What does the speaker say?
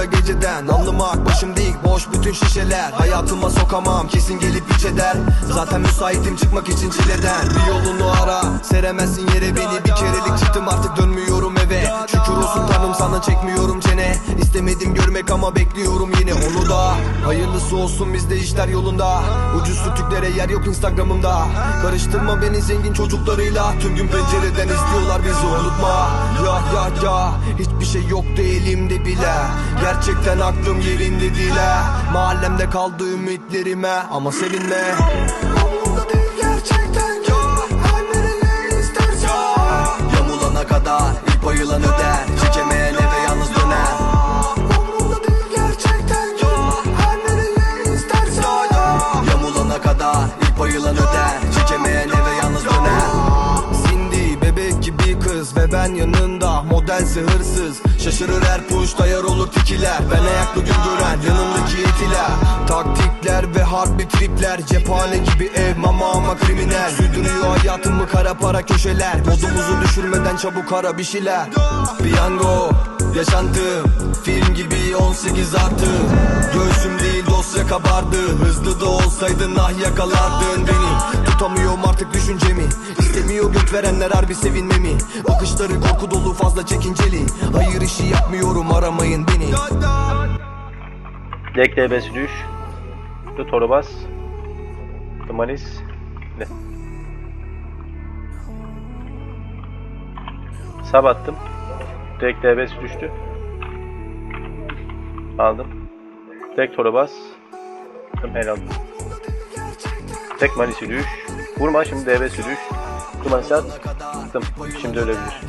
geceden. Anlamak başım değil boş bütün şişeler. Hayatıma sokamam kesin gelip iç eder. Zaten müsaitim çıkmak için çileden. Bir yolunu ara seremezsin yere beni. Bir kerelik çıktım artık dönmüyorum eve. Şükür olsun tanrım sana çekmiyorum İstemedim görmek ama bekliyorum yine onu da. Hayırlısı olsun bizde işler yolunda. Ucuz sütüklere yer yok instagramımda. Karıştırma beni zengin çocuklarıyla. Tüm gün pencereden izliyorlar bizi unutma. Ya ya ya hiçbir şey yoktu elimde bile. Gerçekten aklım yerinde değil ha. Mahallemde kaldı ümitlerime. Ama sevinme ben yanında. Modelse hırsız. Şaşırır her push dayar olur tikiler. Ben ayaklı gün gören yanımdaki etiler Taktikler ve harbi tripler. Cephane gibi ev mama ama kriminal. Sürdürüyor hayatımı kara para köşeler. Modumuzu düşürmeden çabuk ara bir şeyler. Piyango yaşantım. Film gibi 18 artı Göğsüm değil dosya kabardı Hızlı da olsaydın ah yakalardın beni Tutamıyorum artık düşüncemi İstemiyor göt verenler harbi sevinmemi Bakışları korku dolu fazla çekinceli Hayır işi yapmıyorum aramayın beni Dek DB'si düş. Du Torobas. Tumanis. Ne? Sab attım. Dek DB'si düştü. Aldım. Tek Torobas. Attım helal. Tek Manis'i düş. Vurma şimdi DB'si düş. Tumanis'i at. Şimdi ölebilir.